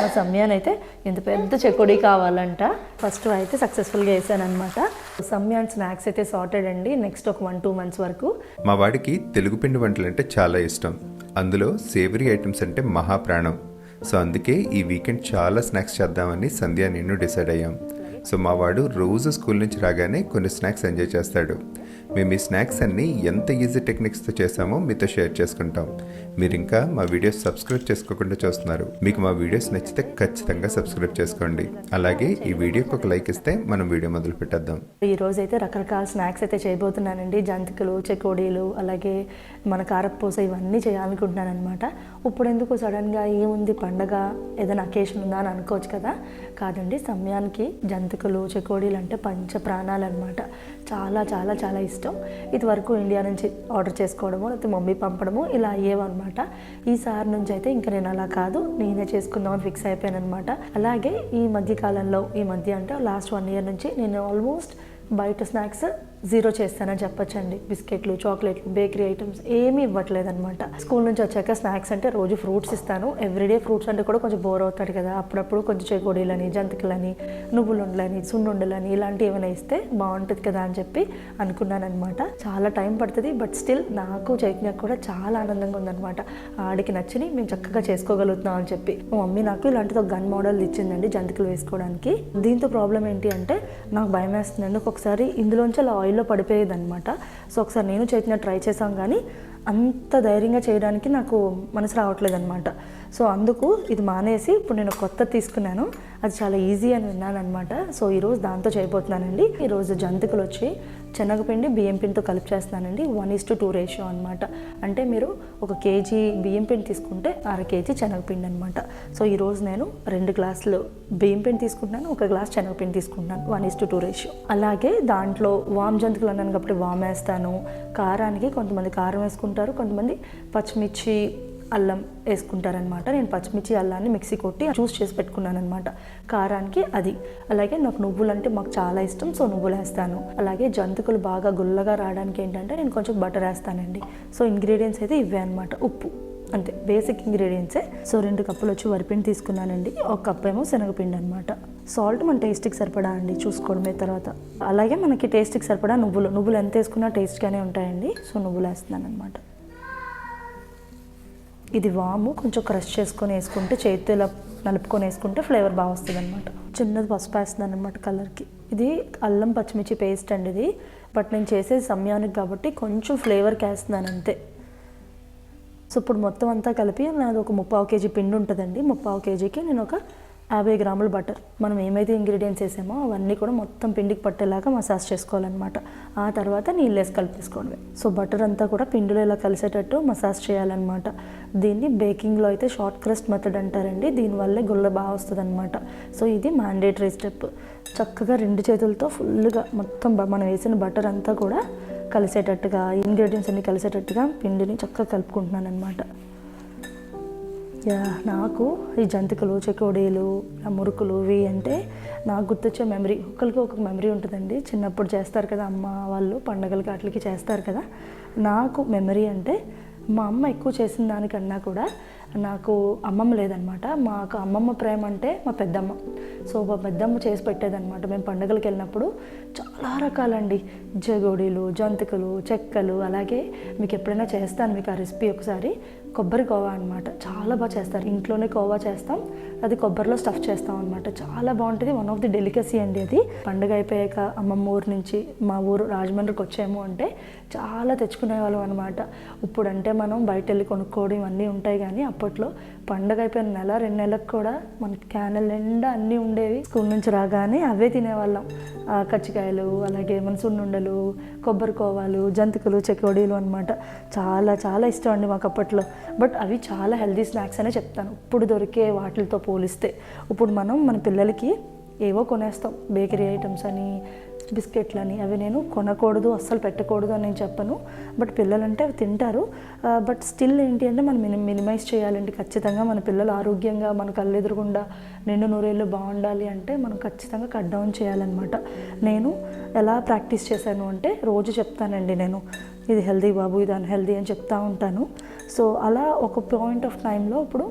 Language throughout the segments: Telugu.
మా సమ్యాన్ అయితే ఇంత పెద్ద చెకోడీ కావాలంట. ఫస్ట్ అయితే సక్సెస్ఫుల్గా వేసాను అనమాట సమ్యాన్ స్నాక్స్ అయితే సార్టెడ్ అండి నెక్స్ట్ ఒక వన్ టూ మంత్స్ వరకు. మా వాడికి తెలుగు పిండి వంటలు అంటే చాలా ఇష్టం. అందులో సేవరీ ఐటమ్స్ అంటే మహాప్రాణం. సో అందుకే ఈ వీకెండ్ చాలా స్నాక్స్ చేద్దామని సంధ్య నేను డిసైడ్ అయ్యాం. సో మా వాడు రోజు స్కూల్ నుంచి రాగానే కొన్ని స్నాక్స్ ఎంజాయ్ చేస్తాడు. మేము ఈ స్నాక్స్ అన్నీ ఎంత ఈజీ టెక్నిక్స్తో చేసామో మీతో షేర్ చేసుకుంటాం. మీరు ఇంకా మా వీడియోస్ సబ్స్క్రైబ్ చేసుకోకుండా చూస్తున్నారు. మీకు మా వీడియోస్ నచ్చితే ఖచ్చితంగా సబ్స్క్రైబ్ చేసుకోండి. అలాగే ఈ వీడియోకి ఒక లైక్ ఇస్తే మనం వీడియో మొదలు పెట్టేద్దాం. ఈ రోజు అయితే రకరకాల స్నాక్స్ అయితే చేయబోతున్నానండి. జంతికలు చెకోడీలు అలాగే మన కారపూస ఇవన్నీ చేయాలనుకుంటున్నాను అనమాట ఇప్పుడు ఎందుకు సడన్గా ఏముంది పండగ? ఏదైనా అకేషన్ ఉందా అని అనుకోవచ్చు కదా? కాదండి సమయానికి జంతికలు చెకోడీలు అంటే పంచ ప్రాణాలు అనమాట చాలా చాలా చాలా ఇష్టం. ఇదివరకు ఇండియా నుంచి ఆర్డర్ చేసుకోవడము లేకపోతే మమ్మీ పంపడము ఇలా అయ్యేవన్నమాట. ఈసారి నుంచి అయితే ఇంకా నేను అలా కాదు నేనే చేసుకుందామని ఫిక్స్ అయిపోయాను అనమాట అలాగే ఈ మధ్య కాలంలో ఈ మధ్య అంటే లాస్ట్ వన్ ఇయర్ నుంచి నేను ఆల్మోస్ట్ బయట స్నాక్స్ జీరో చేస్తానని చెప్పొచ్చండి. బిస్కెట్లు చాక్లెట్లు బేకరీ ఐటమ్స్ ఏమీ ఇవ్వట్లేదు అనమాట స్కూల్ నుంచి వచ్చాక స్నాక్స్ అంటే రోజు ఫ్రూట్స్ ఇస్తాను. ఎవ్రీడే ఫ్రూట్స్ అంటే కూడా కొంచెం బోర్ అవుతాడు కదా. అప్పుడప్పుడు కొంచెం చెగోడీలని జంతికలని నువ్వులుండలని సున్నుండలని ఇలాంటివి ఏమైనా ఇస్తే బాగుంటుంది కదా అని చెప్పి అనుకున్నాను అనమాట చాలా టైం పడుతుంది బట్ స్టిల్ నాకు చైతన్యకు కూడా చాలా ఆనందంగా ఉందనమాట ఆడికి నచ్చిని మేము చక్కగా చేసుకోగలుగుతున్నాం అని చెప్పి. మా మమ్మీ నాకు ఇలాంటిది ఒక గన్ మోడల్ ఇచ్చిందండి జంతికలు వేసుకోవడానికి. దీంతో ప్రాబ్లం ఏంటి అంటే నాకు భయం వేస్తుందండి ఒకసారి ఇందులోంచి అలా ఆయిల్లో పడిపోయేది అనమాట సో ఒకసారి నేను చైతన్య ట్రై చేశాం కానీ అంత ధైర్యంగా చేయడానికి నాకు మనసు రావట్లేదు అనమాట సో అందుకు ఇది మానేసి ఇప్పుడు నేను కొత్త తీసుకున్నాను. అది చాలా ఈజీ అని విన్నాను అనమాట సో ఈరోజు దాంతో చేయబోతున్నానండి. ఈరోజు జంతికలు వచ్చి శనగపిండి బియ్యం పిండితో కలిపి చేస్తున్నానండి. One is to two ratio అనమాట అంటే మీరు ఒక కేజీ బియ్యం పిండి తీసుకుంటే అర కేజీ శనగపిండి అనమాట సో ఈరోజు నేను రెండు గ్లాసులు బియ్యం పిండి తీసుకుంటున్నాను ఒక గ్లాస్ శనగపిండి తీసుకుంటున్నాను. One is to two ratio అలాగే దాంట్లో వామ్ జంతుకులు అన్నాను కాబట్టి వామ్ వేస్తాను. కారానికి కొంతమంది కారం వేసుకుంటారు కొంతమంది పచ్చిమిర్చి అల్లం వేసుకుంటారనమాట నేను పచ్చిమిర్చి అల్లాన్ని మిక్సీ కొట్టి చూస్ చేసి పెట్టుకున్నాను అనమాట కారానికి అది. అలాగే నాకు నువ్వులు అంటే మాకు చాలా ఇష్టం సో నువ్వులు వేస్తాను. అలాగే జంతికలు బాగా గుల్లగా రావడానికి ఏంటంటే నేను కొంచెం బటర్ వేస్తానండి. సో ఇంగ్రీడియంట్స్ అయితే ఇవే అనమాట ఉప్పు. అంతే. బేసిక్ ఇంగ్రీడియంట్సే. సో రెండు కప్పులు వచ్చి వరిపిండి తీసుకున్నానండి. ఒక కప్ ఏమో శనగపిండి అనమాట సాల్ట్ మన టేస్ట్కి సరిపడా అండి. చూసుకోవడమే తర్వాత. అలాగే మనకి టేస్ట్కి సరిపడా నువ్వులు. నువ్వులు ఎంత వేసుకున్నా టేస్ట్గానే ఉంటాయండి. సో నువ్వులు వేస్తున్నాను అనమాట ఇది వాము కొంచెం క్రష్ చేసుకొని వేసుకుంటే చేతిలో నలుపుకొని వేసుకుంటే ఫ్లేవర్ బాగా వస్తుంది అనమాట చిన్నది పసుపు వేస్తున్నాను అనమాట కలర్కి. ఇది అల్లం పచ్చిమిర్చి పేస్ట్ అండి ఇది. బట్ నేను చేసేది సమయానికి కాబట్టి కొంచెం ఫ్లేవర్కి వేస్తున్నాను అంతే. సో ఇప్పుడు మొత్తం అంతా కలిపి నాది ఒక ముప్పావు కేజీ పిండి ఉంటుందండి. ముప్పావు కేజీకి నేను ఒక యాభై గ్రాముల బటర్ మనం ఏమైతే ఇంగ్రీడియంట్స్ వేసామో అవన్నీ కూడా మొత్తం పిండికి పట్టేలాగా మసాజ్ చేసుకోవాలన్నమాట. ఆ తర్వాత నీళ్ళు వేసి కలిపేసుకోవడమే సో బటర్ అంతా కూడా పిండిలో ఇలా కలిసేటట్టు మసాజ్ చేయాలన్నమాట. దీన్ని బేకింగ్లో అయితే షార్ట్ క్రస్ట్ మెథడ్ అంటారండి. దీనివల్లే గుల్ల బాగా వస్తుంది అనమాట సో ఇది మ్యాండేటరీ స్టెప్ చక్కగా రెండు చేతులతో ఫుల్గా మొత్తం మనం వేసిన బటర్ అంతా కూడా కలిసేటట్టుగా ఇంగ్రీడియంట్స్ అన్ని కలిసేటట్టుగా పిండిని చక్కగా కలుపుకుంటున్నాను అనమాట నాకు ఈ జంతికలు చెకోడీలు మురుకులు ఇవి అంటే నాకు గుర్తొచ్చే మెమరీ ఒక్కరికి ఒక మెమరీ ఉంటుందండి. చిన్నప్పుడు చేస్తారు కదా అమ్మ వాళ్ళు పండగలకి వాటికి చేస్తారు కదా. నాకు మెమరీ అంటే మా అమ్మ ఎక్కువ చేసిన దానికన్నా కూడా నాకు అమ్మమ్మ లేదనమాట. మాకు అమ్మమ్మ ప్రేమ అంటే మా పెద్దమ్మ. సో మా పెద్దమ్మ చేసి పెట్టేదన్నమాట మేము పండగలకు వెళ్ళినప్పుడు చాలా రకాలండి. జగోడీలు జంతికలు చెక్కలు అలాగే మీకు ఎప్పుడైనా చేస్తాను మీకు ఆ రెసిపీ ఒకసారి. కొబ్బరి కోవా అనమాట చాలా బాగా చేస్తారు. ఇంట్లోనే కోవా చేస్తాం. అది కొబ్బరిలో స్టఫ్ చేస్తాం అనమాట చాలా బాగుంటుంది. వన్ ఆఫ్ ది డెలికసీ అండి అది. పండుగ అయిపోయాక అమ్మమ్మ ఊరు నుంచి మా ఊరు రాజమండ్రికి వచ్చాము అంటే చాలా తెచ్చుకునే వాళ్ళం అనమాట ఇప్పుడంటే మనం బయట వెళ్ళి కొనుక్కోవడం ఇవన్నీ ఉంటాయి కానీ అప్పట్లో పండగ అయిపోయిన నెల రెండు నెలలకు కూడా మనకి క్యానల్ నిండా అన్నీ ఉండేవి. స్కూల్ నుంచి రాగానే అవే తినేవాళ్ళం. కచ్చికాయలు అలాగే మన సున్నుండలు కొబ్బరి కోవాలు జంతికలు చెకోడీలు అనమాట చాలా చాలా ఇష్టం అండి మాకు అప్పట్లో. బట్ అవి చాలా హెల్దీ స్నాక్స్ అనే చెప్తాను. ఇప్పుడు దొరికే వాటితో పోలిస్తే. ఇప్పుడు మనం మన పిల్లలకి ఏవో కొనేస్తాం. బేకరీ ఐటమ్స్ అని బిస్కెట్లని అవి నేను కొనకూడదు అస్సలు పెట్టకూడదు అని నేను చెప్పను. బట్ పిల్లలంటే అవి తింటారు. బట్ స్టిల్ ఏంటి అంటే మనం మిని మినిమైజ్ చేయాలండి ఖచ్చితంగా. మన పిల్లలు ఆరోగ్యంగా మన కళ్ళు ఎదురుగుండా నిండు నూరేళ్ళు బాగుండాలి అంటే మనం ఖచ్చితంగా కట్ డౌన్ చేయాలన్నమాట. నేను ఎలా ప్రాక్టీస్ చేశాను అంటే రోజు చెప్తానండి నేను. ఇది హెల్దీ బాబు ఇది అన్హెల్దీ అని చెప్తా ఉంటాను. సో అలా ఒక పాయింట్ ఆఫ్ టైంలో ఇప్పుడు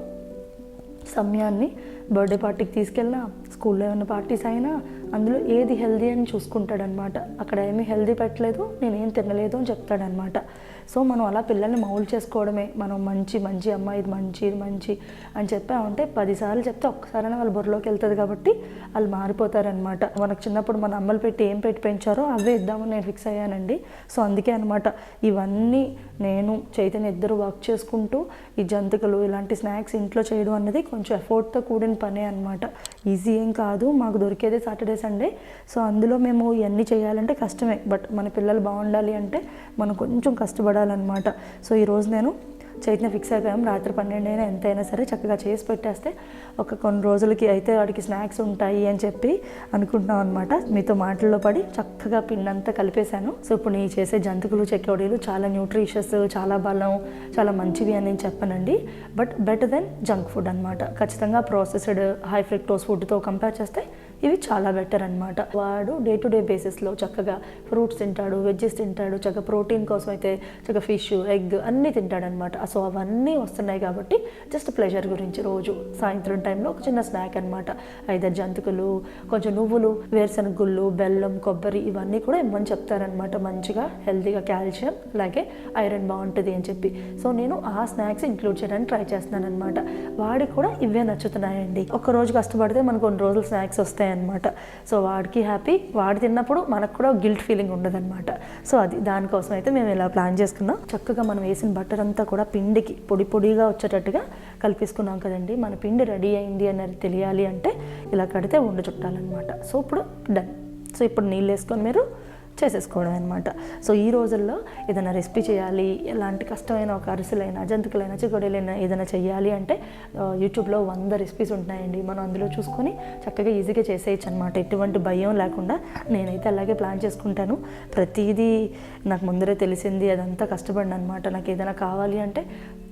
సమయాన్ని బర్త్డే పార్టీకి తీసుకెళ్ళినా స్కూల్లో ఏమైనా పార్టీస్ అయినా అందులో ఏది హెల్దీ అని చూసుకుంటాడనమాట. అక్కడ ఏమీ హెల్దీ పెట్టలేదు నేనేం తినలేదు అని చెప్తాడనమాట. సో మనం అలా పిల్లల్ని మౌల్ చేసుకోవడమే. మనం మంచి మంచి అమ్మాయి ఇది మంచి ఇది మంచి అని చెప్పామంటే పదిసార్లు చెప్తే ఒక్కసారైనా వాళ్ళ బుర్రలోకి వెళ్తుంది కాబట్టి వాళ్ళు మారిపోతారనమాట. మనకు చిన్నప్పుడు మన అమ్మలు పెట్టి ఏం పెట్టి పెంచారో అవే ఇద్దామని నేను ఫిక్స్ అయ్యానండి. సో అందుకే అనమాట ఇవన్నీ నేను చైతన్య ఇద్దరు వర్క్ చేసుకుంటూ ఈ జంతికలు ఇలాంటి స్నాక్స్ ఇంట్లో చేయడం అనేది కొంచెం ఎఫోర్ట్తో కూడిన పనే అనమాట. ఈజీ ఏం కాదు మాకు దొరికేదే సాటర్డే సండే సో అందులో మేము ఇవన్నీ చేయాలంటే కష్టమే. బట్ మన పిల్లలు బాగుండాలి అంటే మనం కొంచెం కష్టపడాలన్నమాట. సో ఈరోజు నేను చైతన్య ఫిక్స్ అయిపోయాం. రాత్రి పన్నెండు అయినా ఎంతైనా సరే చక్కగా చేసి పెట్టేస్తే ఒక కొన్ని రోజులకి అయితే వాడికి స్నాక్స్ ఉంటాయి అని చెప్పి అనుకుంటున్నాం అనమాట మీతో మాటల్లో పడి చక్కగా పిండంతా అంతా కలిపేశాను. సో ఇప్పుడు నేను చేసే జంతుకులు చెక్కోడీలు చాలా న్యూట్రిషియస్ చాలా బలం చాలా మంచివి అని నేను చెప్పానండి. But better then junk food అనమాట ఖచ్చితంగా ప్రాసెస్డ్ హై ఫ్రిక్టోస్ ఫుడ్తో కంపేర్ చేస్తే ఇవి చాలా బెటర్ అనమాట వాడు డే టు డే బేసిస్లో చక్కగా ఫ్రూట్స్ తింటాడు వెజ్జెస్ తింటాడు చక్కగా ప్రోటీన్ కోసం అయితే చక్కగా ఫిష్ ఎగ్ అన్నీ తింటాడనమాట సో అవన్నీ వస్తున్నాయి కాబట్టి జస్ట్ ప్లెజర్ గురించి రోజు సాయంత్రం టైంలో ఒక చిన్న స్నాక్ అనమాట ఐదర్ జంతికలు కొంచెం నువ్వులు వేరుశనగ గుళ్ళు బెల్లం కొబ్బరి ఇవన్నీ కూడా ఇమ్మని చెప్తారనమాట మంచిగా హెల్తీగా కాల్షియం అలాగే ఐరన్ బాగుంటుంది అని చెప్పి. సో నేను ఆ స్నాక్స్ ఇంక్లూడ్ చేయడానికి ట్రై చేస్తున్నాను అనమాట వాడికి కూడా ఇవే నచ్చుతున్నాయండి. ఒక రోజు కష్టపడితే మనకు కొన్ని రోజులు స్నాక్స్ వస్తాయి అనమాట సో వాడికి హ్యాపీ వాడు తిన్నప్పుడు మనకు కూడా గిల్ట్ ఫీలింగ్ ఉండదన్నమాట. సో అది దానికోసం అయితే మేము ఇలా ప్లాన్ చేసుకున్నాం. చక్కగా మనం వేసిన బట్టర్ అంతా కూడా పిండికి పొడి పొడిగా వచ్చేటట్టుగా కలిపేసుకున్నాం కదండి. మన పిండి రెడీ అయింది అనేది తెలియాలి అంటే ఇలా కడితే ఉండ చుట్టాలన్నమాట. సో ఇప్పుడు డన్. సో ఇప్పుడు నీళ్ళు వేసుకొని మీరు చేసేసుకోవడం అనమాట సో ఈ రోజుల్లో ఏదైనా రెసిపీ చేయాలి ఎలాంటి కష్టమైన ఒక అరిసెలైనా జంతికలైనా చికోడీలైనా ఏదైనా చేయాలి అంటే యూట్యూబ్లో వంద రెసిపీస్ ఉంటాయండి మనం అందులో చూసుకొని చక్కగా ఈజీగా చేసేయచ్చు అనమాట ఎటువంటి భయం లేకుండా నేనైతే అలాగే ప్లాన్ చేసుకుంటాను. ప్రతిదీ నాకు ముందరే తెలిసింది అదంతా కష్టపడిన అనమాట నాకు ఏదైనా కావాలి అంటే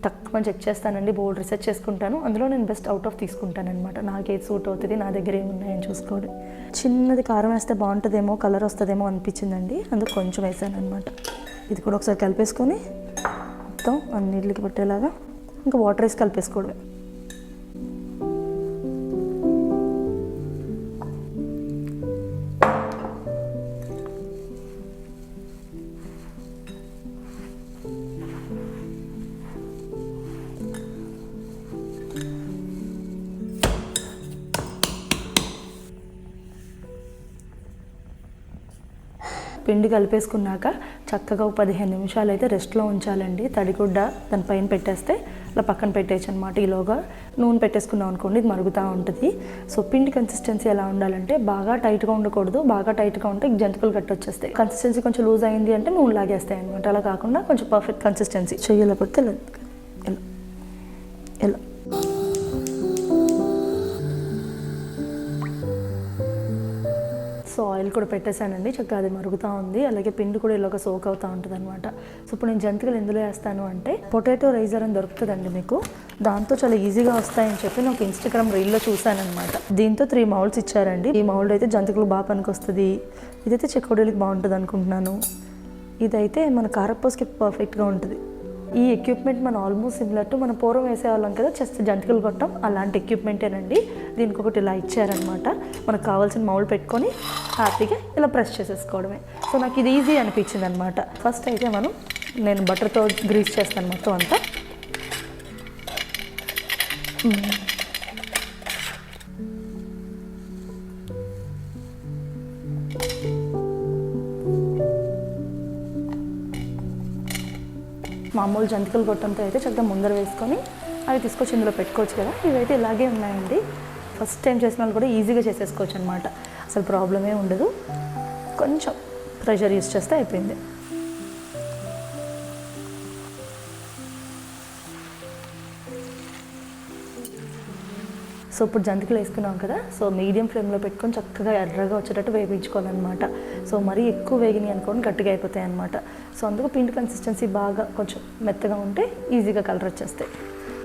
తక్కువ చెక్ చేస్తానండి బోర్డు రీసెర్చ్ చేసుకుంటాను. అందులో నేను బెస్ట్ అవుట్ ఆఫ్ తీసుకుంటాను అనమాట నాకేది సూట్ అవుతుంది నా దగ్గర ఏమున్నాయని చూసుకోవడం. చిన్నది కారం వేస్తే బాగుంటుందేమో కలర్ వస్తుందేమో అనిపించిందండి. అందుకు కొంచెం వేసాను అనమాట ఇది కూడా ఒకసారి కలిపేసుకొని మొత్తం అన్నిటికి పట్టేలాగా ఇంకా వాటర్ వేసి కలిపేసుకోవడమే. పిండి కలిపేసుకున్నాక చక్కగా ఒక పదిహేను నిమిషాలు అయితే రెస్ట్లో ఉంచాలండి. తడిగుడ్డ దానిపైన పెట్టేస్తే అలా పక్కన పెట్టేయచ్చు అనమాట ఈలోగా నూనె పెట్టేసుకున్నాం అనుకోండి ఇది మరుగుతూ ఉంటుంది. సో పిండి కన్సిస్టెన్సీ ఎలా ఉండాలంటే బాగా టైట్గా ఉండకూడదు. బాగా టైట్గా ఉంటే జంతికలు కట్టి వచ్చేస్తాయి కన్సిస్టెన్సీ కొంచెం లూజ్ అయింది అంటే నూనె లాగేస్తాయి అనమాట అలా కాకుండా కొంచెం పర్ఫెక్ట్ కన్సిస్టెన్సీ చెయ్యాలి పడితే సో ఆయిల్ కూడా పెట్టేశానండి. చక్కగా అది మరుగుతూ ఉంది. అలాగే పిండి కూడా ఇలాగ సోక్ అవుతూ ఉంటుంది అనమాట సో ఇప్పుడు నేను జంతికలు ఎందులో వేస్తాను అంటే పొటాటో రైజర్ అని దొరుకుతుందండి మీకు. దాంతో చాలా ఈజీగా వస్తాయని చెప్పి నాకు ఇన్స్టాగ్రామ్ రీల్లో చూశానమాట దీంతో త్రీ మౌల్డ్స్ ఇచ్చారండి. ఈ మౌల్డ్ అయితే జంతికలు బాగా పనికొస్తుంది. ఇదైతే చెక్కడీలకి బాగుంటుంది అనుకుంటున్నాను ఇదైతే మన కారపూసకి పర్ఫెక్ట్గా ఉంటుంది. ఈ ఎక్విప్మెంట్ మనం ఆల్మోస్ట్ సిమిలర్ టు మనం పూర్వం వేసేవాళ్ళం కదా జస్ట్ జంతికలు కొట్టం అలాంటి ఎక్విప్మెంటేనండి దీనికి ఒకటి ఇలా ఇచ్చారనమాట మనకు కావాల్సిన మౌల్డ్ పెట్టుకొని హ్యాపీగా ఇలా ప్రెస్ చేసేసుకోవడమే. సో నాకు ఇది ఈజీ అనిపించింది అనమాట ఫస్ట్ అయితే మనం నేను బటర్తో గ్రీస్ చేస్తాను మొత్తం అంతా. Hmm. మామూలు జంతికలు గొట్టంతో అయితే చక్కగా ముందర వేసుకొని అవి తీసుకొచ్చి ఇందులో పెట్టుకోవచ్చు కదా. ఇవైతే ఇలాగే ఉన్నాయండి. ఫస్ట్ టైం చేసిన వాళ్ళు కూడా ఈజీగా చేసేసుకోవచ్చు అనమాట అసలు ప్రాబ్లమే ఉండదు. కొంచెం ప్రెషర్ యూస్ చేస్తే అయిపోయింది. సో ఇప్పుడు జంతికలు వేసుకున్నాం కదా సో మీడియం ఫ్లేమ్లో పెట్టుకొని చక్కగా ఎర్రగా వచ్చేటట్టు వేయించుకోవాలన్నమాట సో మరీ ఎక్కువ వేగినాయి అనుకోండి గట్టిగా అయిపోతాయి అనమాట సో అందుకు పిండి కన్సిస్టెన్సీ బాగా కొంచెం మెత్తగా ఉంటే ఈజీగా కలర్ వచ్చేస్తాయి.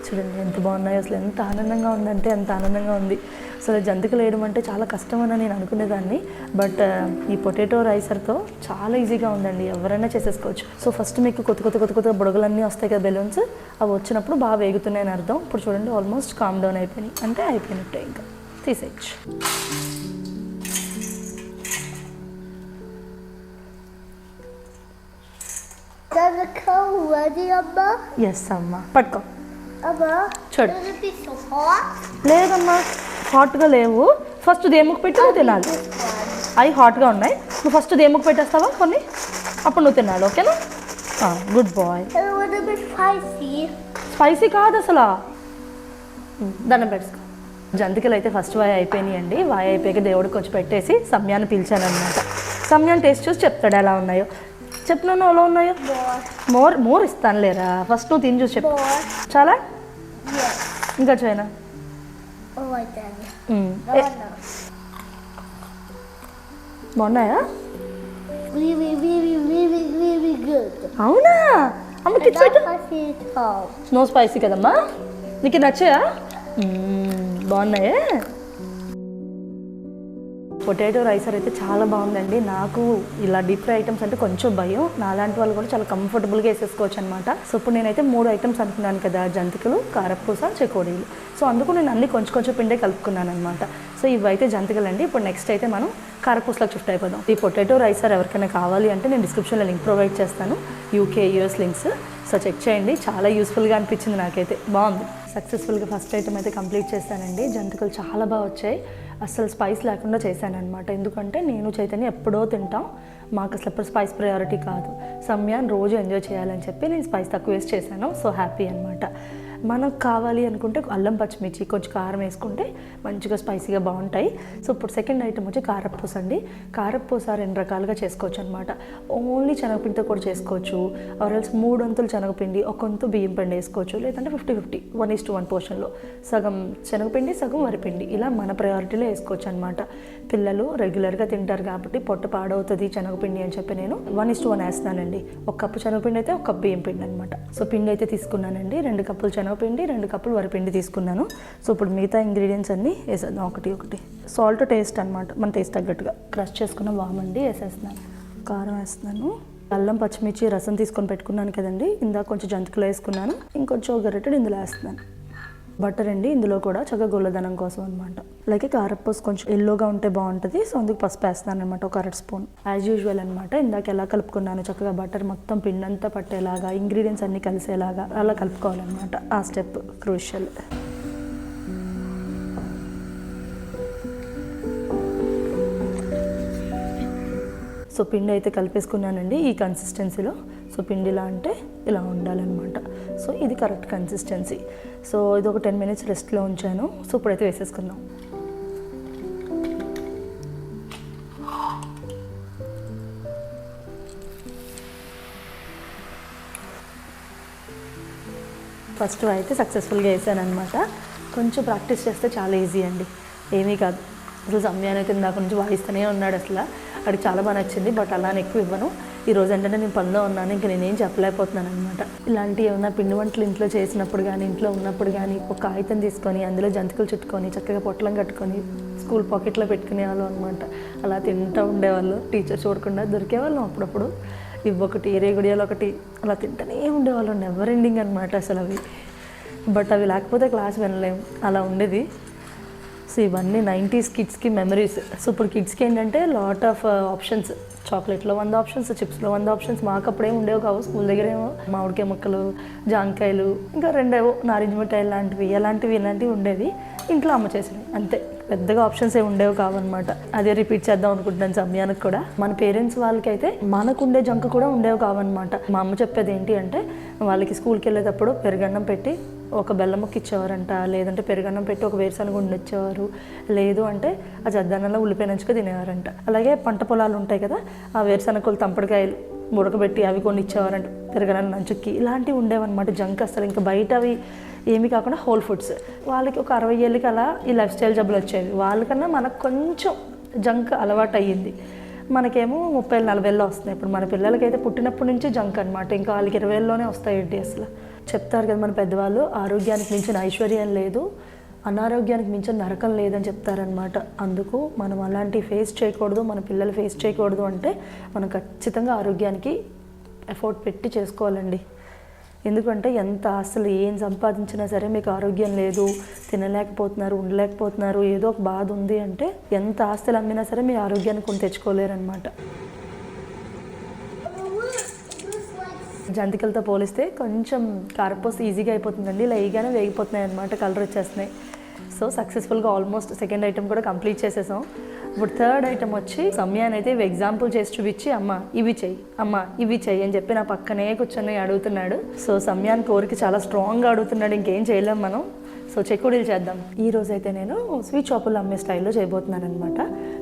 చూడండి ఎంత బాగున్నాయి అసలు ఎంత ఆనందంగా ఉందంటే ఎంత ఆనందంగా ఉంది. అసలు జంతికలు వేయడం అంటే చాలా కష్టం అని నేను అనుకునేదాన్ని. బట్ ఈ పొటాటో రైసర్తో చాలా ఈజీగా ఉందండి. ఎవరైనా చేసేసుకోవచ్చు. సో ఫస్ట్ మీకు కొత్త కొత్త కొత్త కొత్త బుడగలన్నీ వస్తాయి కదా బెలూన్స్. అవి వచ్చినప్పుడు బాగా వేగుతున్నాయని అర్థం. ఇప్పుడు చూడండి ఆల్మోస్ట్ కామ్ డౌన్ అయిపోయినాయి. అంటే అయిపోయినట్టే ఇంకా. తీసేయచ్చు? ఎస్ అమ్మా. పట్టుకో? చూడు? లేదమ్మా. హాట్గా లేవు. ఫస్ట్ దేముకు పెట్టి నువ్వు తినాలి. అవి హాట్గా ఉన్నాయి. నువ్వు ఫస్ట్ దేముకు పెట్టేస్తావా కొన్ని? అప్పుడు నువ్వు తినాలి ఓకేనా? Good bye. స్పైసీ కాదు అసలు. దండం పెట్టుకో. జంతికలు అయితే ఫస్ట్ వాయి అయిపోయినాయండి. వాయి అయిపోయాక దేవుడికి వచ్చి పెట్టేసి సమయాన్ని పిలిచాను అనమాట సమయాన్ని టేస్ట్ చూసి చెప్తాడు ఎలా ఉన్నాయో. చెప్పినాను ఎలా ఉన్నాయో. మోర్ మోర్ ఇస్తాను లేరా ఫస్ట్ నువ్వు తిని చూసి చెప్పు. More. చాలా. ఇంకా చైనా Ừ. Món này á? అవునా అమ్మకి నో స్పైసీ కదమ్మా నీకు నచ్చా బాగున్నాయే పొటాటో రైసర్ అయితే చాలా బాగుందండి. నాకు ఇలా డీప్ ఫ్రై ఐటమ్స్ అంటే కొంచెం భయం. నాలాంటి వాళ్ళు కూడా చాలా కంఫర్టబుల్గా వేసేసుకోవచ్చు అనమాట సో ఇప్పుడు నేనైతే మూడు ఐటమ్స్ అనుకున్నాను కదా జంతికలు కారపూస చెకోడీలు. సో అందుకు నేను అన్ని కొంచెం కొంచెం పిండే కలుపుకున్నాను అనమాట సో ఇవైతే జంతికలు అండి ఇప్పుడు నెక్స్ట్ అయితే మనం కారపూసలకు షిఫ్ట్ అయిపోదాం. ఈ పొటాటో రైసర్ ఎవరికైనా కావాలి అంటే నేను డిస్క్రిప్షన్లో లింక్ ప్రొవైడ్ చేస్తాను. UK US links so check చేయండి. చాలా యూస్ఫుల్గా అనిపించింది నాకైతే. బాగుంది. సక్సెస్ఫుల్గా ఫస్ట్ ఐటమ్ అయితే కంప్లీట్ చేశానండి. జంతికలు చాలా బాగా వచ్చాయి. అసలు స్పైస్ లేకుండా చేశాను అనమాట ఎందుకంటే నేను చైతన్య ఎప్పుడో తింటాం. మాకు అసలు ఎప్పుడు స్పైస్ ప్రయారిటీ కాదు. సమయాన్ని రోజు ఎంజాయ్ చేయాలని చెప్పి నేను స్పైస్ తక్కువ వేసి చేశాను. సో హ్యాపీ అనమాట మనకు కావాలి అనుకుంటే అల్లం పచ్చిమిర్చి కొంచెం కారం వేసుకుంటే మంచిగా స్పైసీగా బాగుంటాయి. సో ఇప్పుడు సెకండ్ ఐటమ్ వచ్చి కారపూస అండి. కారపూస రెండు రకాలుగా చేసుకోవచ్చు అనమాట ఓన్లీ శనగపిండితో కూడా చేసుకోవచ్చు. ఆర్ఎల్స్ మూడు వంతులు శనగపిండి ఒక వంతు బియ్యం పిండి వేసుకోవచ్చు. లేదంటే fifty fifty one is to one పోర్షన్లో సగం శనగపిండి సగం వరిపిండి. ఇలా మన ప్రయారిటీలో వేసుకోవచ్చు అనమాట పిల్లలు రెగ్యులర్గా తింటారు కాబట్టి పొట్ట పాడవుతుంది శనగపిండి అని చెప్పి నేను వన్ ఇస్ టు వన్ వేస్తున్నానండి. ఒక కప్పు శనగపిండి అయితే ఒక కప్పు బియ్యం పిండి అనమాట సో పిండి అయితే తీసుకున్నానండి. రెండు కప్పులు శనగ శనగపిండి రెండు కప్పులు వరిపిండి తీసుకున్నాను. సో ఇప్పుడు మిగతా ఇంగ్రీడియంట్స్ అన్నీ వేసేద్దాం ఒకటి ఒకటి. సాల్ట్ టేస్ట్ అనమాట మన టేస్ట్ తగ్గట్టుగా. క్రష్ చేసుకున్న వామండి వేసేస్తున్నాను కారం వేస్తున్నాను. అల్లం పచ్చిమిర్చి రసం తీసుకొని పెట్టుకున్నాను కదండి. ఇందాక కొంచెం జంతికలు వేసుకున్నాను. ఇంకొంచెం గరిటెడు ఇందులో వేస్తున్నాను. బటర్ అండి. ఇందులో కూడా చక్కగా గొల్లదనం కోసం అనమాట అలాగే కారపూస కొంచెం ఎల్లోగా ఉంటే బాగుంటుంది. సో అందుకు పసుపు వేస్తాను అనమాట ఒక అరటి స్పూన్. యాజ్ యూజువల్ అనమాట ఇందాక ఎలా కలుపుకున్నాను చక్కగా బటర్ మొత్తం పిండి అంతా పట్టేలాగా ఇంగ్రీడియంట్స్ అన్నీ కలిసేలాగా అలా కలుపుకోవాలన్నమాట. ఆ స్టెప్ క్రూషియల్ సో పిండి అయితే కలిపేసుకున్నానండి ఈ కన్సిస్టెన్సీలో సో పిండి ఇలా అంటే ఇలా ఉండాలన్నమాట. సో ఇది కరెక్ట్ కన్సిస్టెన్సీ. సో ఇది ఒక టెన్ మినిట్స్ రెస్ట్లో ఉంచాను. సో ఇప్పుడైతే వేసేసుకుందాం. ఫస్ట్ అయితే సక్సెస్ఫుల్గా వేసాను అనమాట కొంచెం ప్రాక్టీస్ చేస్తే చాలా ఈజీ అండి. ఏమీ కాదు. అసలు సమయాన్ని అయితే ఇందాక నుంచి వాయిస్తూనే ఉన్నాడు అసలు. వాడికి చాలా బాగా నచ్చింది బట్ అలా ఎక్కువ ఇవ్వను. ఈ రోజు నేను పనిలో ఉన్నాను ఇంకా నేనేం చెప్పలేకపోతున్నాను అనమాట ఇలాంటి ఏమైనా పిండి వంటలు ఇంట్లో చేసినప్పుడు కానీ ఇంట్లో ఉన్నప్పుడు కానీ ఒక కాగితం తీసుకొని అందులో జంతికలు చుట్టుకొని చక్కగా పొట్లం కట్టుకొని స్కూల్ పాకెట్లో పెట్టుకునే వాళ్ళు అనమాట అలా తింటూ ఉండేవాళ్ళు టీచర్ చూడకుండా దొరికేవాళ్ళం అప్పుడప్పుడు. ఇవ్వొకటి రేగుడియాలు ఒకటి అలా తింటూనే ఉండేవాళ్ళం నెవర్ ఎండింగ్ అనమాట అసలు అవి. బట్ అవి లేకపోతే క్లాస్ వినలేం అలా ఉండేది. సో ఇవన్నీ నైంటీస్ కిడ్స్కి మెమరీస్ సో ఇప్పుడు కిడ్స్కి ఏంటంటే లాట్ ఆఫ్ ఆప్షన్స్ చాక్లెట్లో వంద ఆప్షన్స్ చిప్స్లో వంద ఆప్షన్స్ మాకు అప్పుడేం ఉండేవి కావు స్కూల్ దగ్గర ఏమో మామిడికాయ ముక్కలు జాంకాయలు ఇంకా రెండేవో నారింజ మిఠాయి లాంటివి అలాంటివి ఇలాంటివి ఉండేవి. ఇంట్లో అమ్మ చేసినవి అంతే. పెద్దగా ఆప్షన్స్ ఏ ఉండేవి కావన్నమాట. అదే రిపీట్ చేద్దాం అనుకుంటున్నాను సమయానికి కూడా. మన పేరెంట్స్ వాళ్ళకైతే మనకుండే జంక్ కూడా ఉండేవి కావన్నమాట. మా అమ్మ చెప్పేది ఏంటి అంటే వాళ్ళకి స్కూల్కి వెళ్ళేటప్పుడు పెరుగన్నం పెట్టి ఒక బెల్లం ముక్క ఇచ్చేవారంట లేదంటే పెరుగన్నం పెట్టి ఒక వేరుశనగ ఉండొచ్చేవారు లేదు అంటే ఆ చద్దన్నంలో ఉల్లిపాయ తినేవారంట. అలాగే పంట పొలాలు ఉంటాయి కదా ఆ వేరుశనగలు తంపడికాయలు ఉడకబెట్టి అవి కొన్ని ఇచ్చేవారంట పెరగడం నంచుకి ఇలాంటివి ఉండేవన్నమాట జంక్ అసలు ఇంకా బయట అవి ఏమి కాకుండా హోల్ ఫుడ్స్. వాళ్ళకి ఒక అరవై ఏళ్ళకి అలా ఈ లైఫ్ స్టైల్ జబ్బులు వచ్చేవి. వాళ్ళకన్నా మనకు కొంచెం జంక్ అలవాటు అయ్యింది. మనకేమో ముప్పై నలభై ఏళ్ళు వస్తున్నాయి. ఇప్పుడు మన పిల్లలకైతే పుట్టినప్పటి నుంచి జంక్ అనమాట ఇంకా వాళ్ళకి ఇరవై ఏళ్ళలోనే వస్తాయి అసలు? చెప్తారు కదా మన పెద్దవాళ్ళు ఆరోగ్యానికి మించిన ఐశ్వర్యం లేదు అనారోగ్యానికి మించిన నరకం లేదని చెప్తారనమాట అందుకు మనం అలాంటి ఫేస్ చేయకూడదు మన పిల్లలు ఫేస్ చేయకూడదు అంటే మనం ఖచ్చితంగా ఆరోగ్యానికి ఎఫోర్ట్ పెట్టి చేసుకోవాలండి. ఎందుకంటే ఎంత అసలు ఏం సంపాదించినా సరే మీకు ఆరోగ్యం లేదు తినలేకపోతున్నారు ఉండలేకపోతున్నారు ఏదో ఒక బాధ ఉంది అంటే ఎంత ఆస్తులు అమ్మినా సరే మీ ఆరోగ్యాన్ని కొని తెచ్చుకోలేరనమాట జంతికలతో పోలిస్తే కొంచెం కారపూస ఈజీగా అయిపోతుందండి. లైగానే వేగిపోతున్నాయి అనమాట కలర్ వచ్చేస్తున్నాయి. సో సక్సెస్ఫుల్గా ఆల్మోస్ట్ సెకండ్ ఐటమ్ కూడా కంప్లీట్ చేసేసాం. ఇప్పుడు థర్డ్ ఐటమ్ వచ్చి సమయాన్ని అయితే ఇవి ఎగ్జాంపుల్ చేసి చూపించి అమ్మ ఇవి చెయ్యి అమ్మ ఇవి చెయ్యి అని చెప్పి నా పక్కనే కూర్చొని అడుగుతున్నాడు. సో సమయాన్ని కోరిక చాలా స్ట్రాంగ్గా అడుగుతున్నాడు. ఇంకేం చేయలేం మనం. సో చెక్కుడీలు చేద్దాం. ఈ అయితే నేను స్వీట్ షాపులు అమ్మే స్టైల్లో చేయబోతున్నాను అనమాట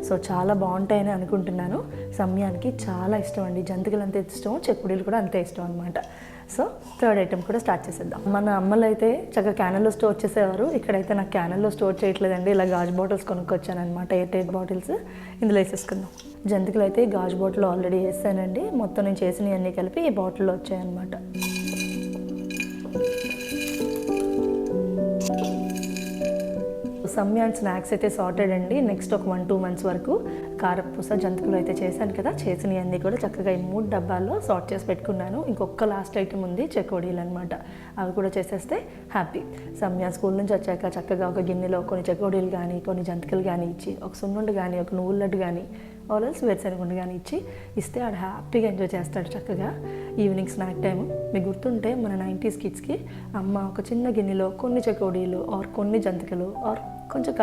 సో చాలా బాగుంటాయని అనుకుంటున్నాను. సమయానికి చాలా ఇష్టం అండి. జంతికలు అంతే ఇష్టం చెక్కుడీలు కూడా అంతే ఇష్టం అనమాట సో థర్డ్ ఐటెం కూడా స్టార్ట్ చేసేద్దాం. మన అమ్మలు అయితే చక్కగా క్యానల్లో స్టోర్ చేసేవారు. ఇక్కడైతే నాకు క్యానల్లో స్టోర్ చేయట్లేదండి. ఇలా గాజు బాటిల్స్ కొనుక్కొచ్చాను అనమాట ఎయిట్ ఎయిట్ బాటిల్స్. ఇందులో వేసేసుకుందాం. జంతికలు అయితే గాజు బాటిల్ ఆల్రెడీ వేసానండి. మొత్తం నేను చేసినవి అన్నీ కలిపి ఈ బాటిల్లో వచ్చాయన్నమాట. సమ్య అండ్ స్నాక్స్ అయితే సార్టెడ్ అండి. నెక్స్ట్ ఒక వన్ టూ మంత్స్ వరకు కారపూస జంతికలు అయితే చేశాను కదా చేసినవి అన్నీ కూడా చక్కగా ఈ మూడు డబ్బాల్లో సార్ట్ చేసి పెట్టుకున్నాను. ఇంకొక లాస్ట్ ఐటమ్ ఉంది చెకోడీలు అనమాట అవి కూడా చేసేస్తే హ్యాపీ సమ్య స్కూల్ నుంచి వచ్చాక చక్కగా ఒక గిన్నెలో కొన్ని చెకోడీలు కానీ కొన్ని జంతికలు కానీ ఇచ్చి ఒక సున్నుండి కానీ ఒక నువ్వుల లడ్డు కానీ ఆల్రెల్స్ వేరుశనగుండు కానీ ఇచ్చి ఇస్తే ఆడు హ్యాపీగా ఎంజాయ్ చేస్తాడు చక్కగా. ఈవినింగ్ స్నాక్ టైం మీకు గుర్తుంటే మన నైంటీస్ కిడ్స్కి అమ్మ ఒక చిన్న గిన్నెలో కొన్ని చెకోడీలు ఆర్ కొన్ని జంతికలు ఆర్ కొంచెం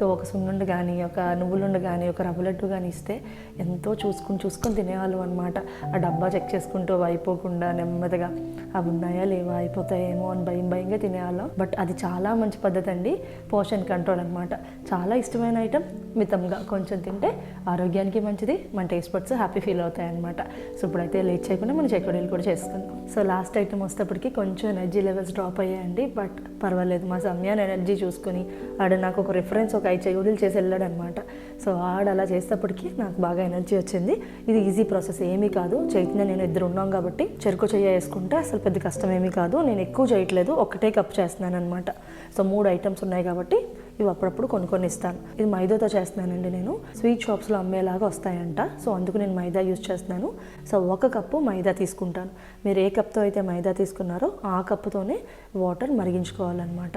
తో ఒక సున్నుండు కానీ ఒక నువ్వులుండు కానీ ఒక రవ్వ లడ్డు కానీ ఇస్తే ఎంతో చూసుకుని చూసుకొని తినేవాళ్ళు అనమాట ఆ డబ్బా చెక్ చేసుకుంటూ అవి అయిపోకుండా నెమ్మదిగా అవి ఉన్నాయా లేవా అయిపోతాయేమో అని భయం భయంగా తినేవాళ్ళం. బట్ అది చాలా మంచి పద్ధతి అండి. పోషన్ కంట్రోల్ అనమాట చాలా ఇష్టమైన ఐటమ్ మితంగా కొంచెం తింటే ఆరోగ్యానికి మంచిది మన టేస్ట్ బడ్స్ హ్యాపీ ఫీల్ అవుతాయి అనమాట సో ఇప్పుడైతే లేట్ చేయకుండా మనం చెక్కడీలు కూడా చేసుకుందాం. సో లాస్ట్ ఐటమ్ వచ్చేటప్పటికి కొంచెం ఎనర్జీ లెవెల్స్ డ్రాప్ అయ్యాయండి. బట్ పర్వాలేదు మా సమయాన్ని ఎనర్జీ చూసుకుని ఆడ నాకు ఒక రిఫరెన్స్ ఒక ఐదు చెగుడులు చేసి వెళ్ళాడు అనమాట సో ఆడ అలా చేసేటప్పటికి నాకు బాగా ఎనర్జీ వచ్చింది. ఇది ఈజీ ప్రాసెస్ ఏమీ కాదు. చైతన్య నేను ఇద్దరు ఉన్నాం కాబట్టి చెరుకు చెయ్య వేసుకుంటే అసలు పెద్ద కష్టం ఏమీ కాదు. నేను ఎక్కువ చేయట్లేదు ఒకటే కప్ చేస్తున్నాను అనమాట సో మూడు ఐటమ్స్ ఉన్నాయి కాబట్టి ఇవి అప్పుడప్పుడు కొన్ని కొన్ని ఇస్తాను. ఇది మైదాతో చేస్తున్నానండి నేను. స్వీట్ షాప్స్లో అమ్మేలాగా వస్తాయంట. సో అందుకు నేను మైదా యూజ్ చేస్తున్నాను. సో ఒక కప్పు మైదా తీసుకుంటాను. మీరు ఏ కప్తో అయితే మైదా తీసుకున్నారో ఆ కప్పుతోనే వాటర్ మరిగించుకోవాలన్నమాట.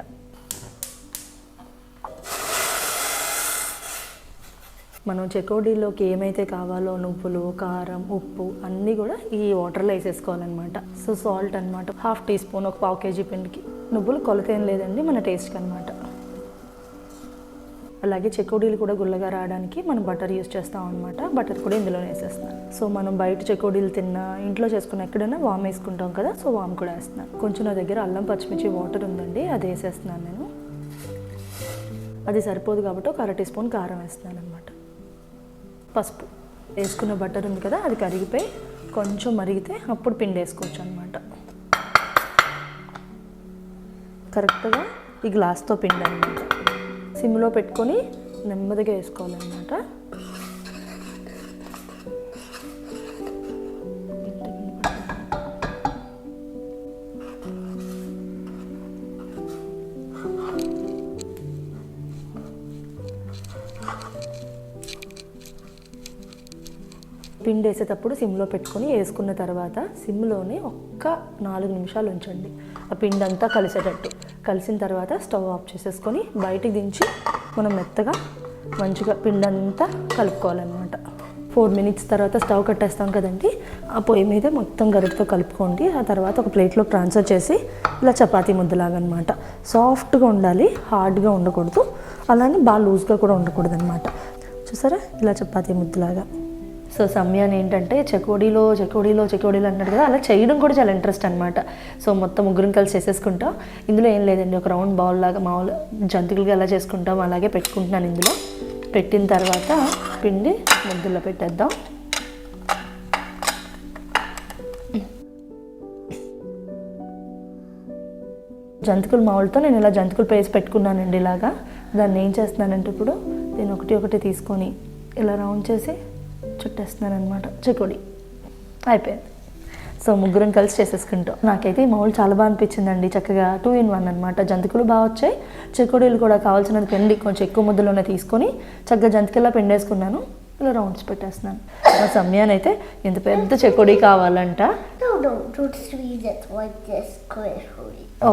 మనం చెకోడీలోకి ఏమైతే కావాలో నువ్వులు కారం ఉప్పు అన్నీ కూడా ఈ వాటర్లో వేసేసుకోవాలన్నమాట. సో సాల్ట్ అనమాట హాఫ్ టీ స్పూన్ ఒక పావు కేజీ పిండికి. నువ్వులు కొలత ఏం లేదండి మన టేస్ట్కి అనమాట అలాగే చెకోడీలు కూడా గుల్లగా రావడానికి మనం బటర్ యూస్ చేస్తాం అనమాట బటర్ కూడా ఇందులో వేసేస్తాను సో మనం బయట చెకోడీలు తిన్నా ఇంట్లో చేసుకున్న ఎక్కడైనా వామ్ వేసుకుంటాం కదా సో వామ్ కూడా వేస్తున్నాను కొంచెం నా దగ్గర అల్లం పచ్చిమిర్చి వాటర్ ఉందండి అది వేసేస్తున్నాను నేను. అది సరిపోదు కాబట్టి ఒక అర టీ స్పూన్ కారం వేస్తున్నాను అనమాట పసుపు వేసుకున్న బటర్ ఉంది కదా అది కరిగిపోయి కొంచెం మరిగితే అప్పుడు పిండి వేసుకోవచ్చు అనమాట కరెక్ట్గా ఈ గ్లాస్తో పిండి అనమాట సిమ్లో పెట్టుకొని నెమ్మదిగా వేసుకోవాలన్నమాట. పిండి వేసేటప్పుడు సిమ్లో పెట్టుకొని వేసుకున్న తర్వాత సిమ్లోనే ఒక్క నాలుగు నిమిషాలు ఉంచండి. ఆ పిండి అంతా కలిసేటట్టు. కలిసిన తర్వాత స్టవ్ ఆఫ్ చేసేసుకొని బయటికి దించి మనం మెత్తగా మంచిగా పిండి అంతా కలుపుకోవాలన్నమాట. ఫోర్ మినిట్స్ తర్వాత స్టవ్ కట్టేస్తాం కదండి. ఆ పొయ్యి మీద మొత్తం గరిటతో కలుపుకోండి. ఆ తర్వాత ఒక ప్లేట్లో ట్రాన్స్ఫర్ చేసి ఇలా చపాతీ ముద్దలాగా అనమాట సాఫ్ట్గా ఉండాలి హార్డ్గా ఉండకూడదు. అలానే బాగా లూజ్గా కూడా ఉండకూడదు అనమాట చూసారా? ఇలా చపాతీ ముద్దలాగా. సో సమయాన్ని ఏంటంటే చెకోడీలో చెకోడీలో చెకోడీలో అంటాడు కదా అలా చేయడం కూడా చాలా ఇంట్రెస్ట్ అనమాట సో మొత్తం ముగ్గురం కలిసి చేసేసుకుంటాం. ఇందులో ఏం లేదండి ఒక రౌండ్ బౌల్ లాగా మామూలు జంతికలుగా ఎలా చేసుకుంటాం అలాగే పెట్టుకుంటున్నాను ఇందులో. పెట్టిన తర్వాత పిండి ముద్దులో పెట్టేద్దాం. జంతికల మావులతో నేను ఇలా జంతికలు పేసి పెట్టుకున్నానండి ఇలాగా. దాన్ని ఏం చేస్తున్నానంటే ఇప్పుడు నేను ఒకటి ఒకటి తీసుకొని ఇలా రౌండ్ చేసి చుట్టేస్తున్నాను అనమాట చిక్కుడి. అయిపోయింది. సో ముగ్గురం కలిసి చేసేసుకుంటాం. నాకైతే ఈ మౌల్ చాలా బాగా అనిపించిందండి. చక్కగా టూ ఇన్ వన్ అనమాట జంతికలు బాగా వచ్చాయి. చెకోడీలు కూడా కావాల్సినది పిండి కొంచెం ఎక్కువ ముద్దలోనే తీసుకొని చక్కగా జంతికల్లా పిండేసుకున్నాను. ఇలా రౌండ్స్ పెట్టేస్తున్నాను. మా సమయాన్ని అయితే ఇంత పెద్ద చెకోడీ కావాలంట.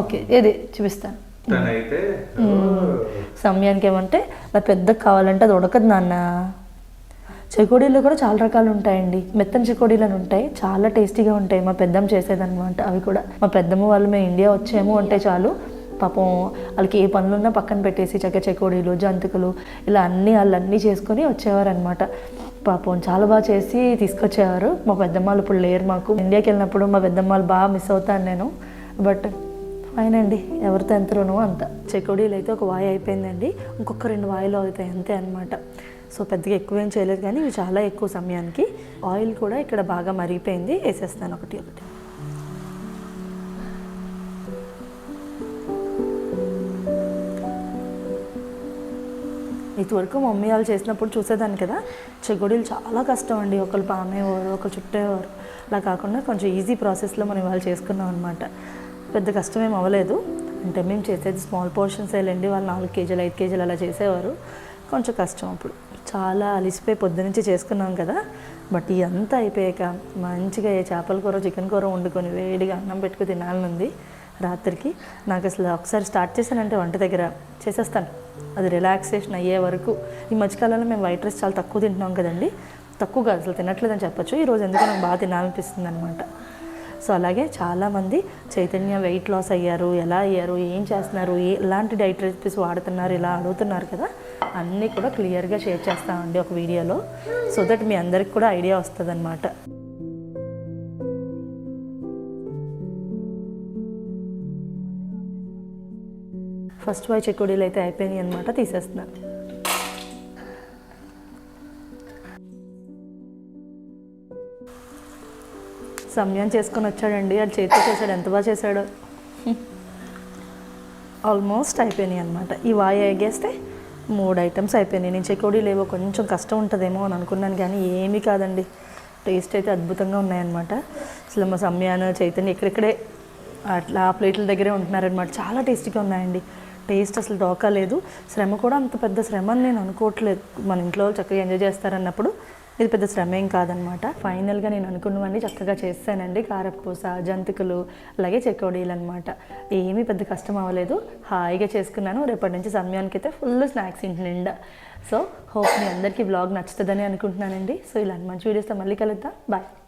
ఓకే ఇది చూపిస్తాను. తనైతే సమయానికి ఏమంటే నాకు పెద్ద కావాలంటే అది ఉడకదు నాన్న. చెకోడీలు కూడా చాలా రకాలు ఉంటాయండి. మెత్తని చెకోడీలు అని ఉంటాయి. చాలా టేస్టీగా ఉంటాయి. మా పెద్దమ్మ చేసేదన్నమాట. అవి కూడా మా పెద్దమ్మ వాళ్ళు మేము ఇండియా వచ్చాము అంటే చాలు. పాపం వాళ్ళకి ఏ పనులున్నా పక్కన పెట్టేసి చక్క చెకోడీలు జంతికలు ఇలా అన్నీ వాళ్ళు అన్నీ చేసుకొని వచ్చేవారు అనమాట పాపం చాలా బాగా చేసి తీసుకొచ్చేవారు. మా పెద్దమ్మ వాళ్ళు ఇప్పుడు లేరు మాకు. ఇండియాకి వెళ్ళినప్పుడు మా పెద్దమ్మ వాళ్ళు బాగా మిస్ అవుతాను నేను. బట్ ఫైన్ అండి. ఎవరితో రుణమో అంత. చెకోడీలు అయితే ఒక వాయి అయిపోయిందండి. ఇంకొక రెండు వాయిలు అవుతాయి. అంతే అనమాట సో పెద్దగా ఎక్కువ ఏం చేయలేదు కానీ ఇవి చాలా ఎక్కువ సమయానికి ఆయిల్ కూడా ఇక్కడ బాగా మరిగిపోయింది వేసేస్తాను ఒకటి ఒకటి. ఇదివరకు మమ్మీ వాళ్ళు చేసినప్పుడు చూసేదాన్ని కదా చెగుడీలు చాలా కష్టం అండి. ఒకరు పామేవారు ఒకరు చుట్టేవారు. అలా కాకుండా కొంచెం ఈజీ ప్రాసెస్లో మనం ఇవాళ చేసుకున్నాం అనమాట పెద్ద కష్టమేం అవ్వలేదు. అంటే మేము చేసేది స్మాల్ పోర్షన్స్ వెళ్ళండి వాళ్ళు నాలుగు కేజీలు ఐదు కేజీలు అలా చేసేవారు. కొంచెం కష్టం అప్పుడు. చాలా అలిసిపోయి పొద్దునుంచి చేసుకున్నాం కదా. బట్ ఇదంతా అయిపోయాక మంచిగా ఏ చేపల కూర చికెన్ కూర వండుకొని వేడిగా అన్నం పెట్టుకు తినాలనుంది రాత్రికి. నాకు అసలు ఒకసారి స్టార్ట్ చేశానంటే వంట దగ్గర చేసేస్తాను. అది రిలాక్సేషన్ అయ్యే వరకు. ఈ మధ్యకాలంలో మేము వైట్ రైస్ చాలా తక్కువ తింటున్నాం కదండి. తక్కువగా అసలు తినట్లేదని చెప్పొచ్చు. ఈరోజు ఎందుకో నాకు బాగా తినాలనిపిస్తుంది అనమాట సో అలాగే చాలామంది చైతన్య వెయిట్ లాస్ అయ్యారు. ఎలా అయ్యారు? ఏం చేస్తున్నారు? ఎలాంటి డైట్ రెసిపీస్ వాడుతున్నారు? ఇలా అడుగుతున్నారు కదా. అన్నీ కూడా క్లియర్గా షేర్ చేస్తామండి ఒక వీడియోలో. సో దట్ మీ అందరికి కూడా ఐడియా వస్తుంది అనమాట ఫస్ట్ వై చెక్కుడీలు అయితే అయిపోయినాయి అనమాట తీసేస్తున్నాను సమయం చేసుకొని వచ్చాడండి అది చేతితో చేశాడు ఎంత బాగా చేశాడు? ఆల్మోస్ట్ అయిపోయినాయి అనమాట ఈ వాయి ఎగేస్తే మూడు ఐటమ్స్ అయిపోయినాయి. నేను చెకోడీ లేవో. కొంచెం కష్టం ఉంటుందేమో అని అనుకున్నాను కానీ ఏమీ కాదండి. టేస్ట్ అయితే అద్భుతంగా ఉన్నాయన్నమాట. అసలు మా సమయాన చైతన్య ఎక్కడెక్కడే అట్లా ఆ ప్లేట్ల దగ్గరే ఉంటున్నారనమాట చాలా టేస్టీగా ఉన్నాయండి. టేస్ట్ అసలు డోకా లేదు. శ్రమ కూడా అంత పెద్ద శ్రమ అని నేను అనుకోవట్లేదు. మన ఇంట్లో చక్కగా ఎంజాయ్ చేస్తారన్నప్పుడు. ఇది పెద్ద శ్రమేం కాదనమాట. ఫైనల్గా నేను అనుకున్నవన్నీ చక్కగా చేస్తానండి. కారపూస జంతికలు అలాగే చెకోడీలు అనమాట ఏమీ పెద్ద కష్టం అవ్వలేదు. హాయిగా చేసుకున్నాను. రేపటి నుంచి సమయానికి అయితే ఫుల్ స్నాక్స్ ఇంటి నిండా. సో హోప్ మీ అందరికీ బ్లాగ్ నచ్చుతుందని అనుకుంటున్నానండి. సో ఇలాంటి మంచి వీడియోస్తో మళ్ళీ కలుద్దాం. బాయ్.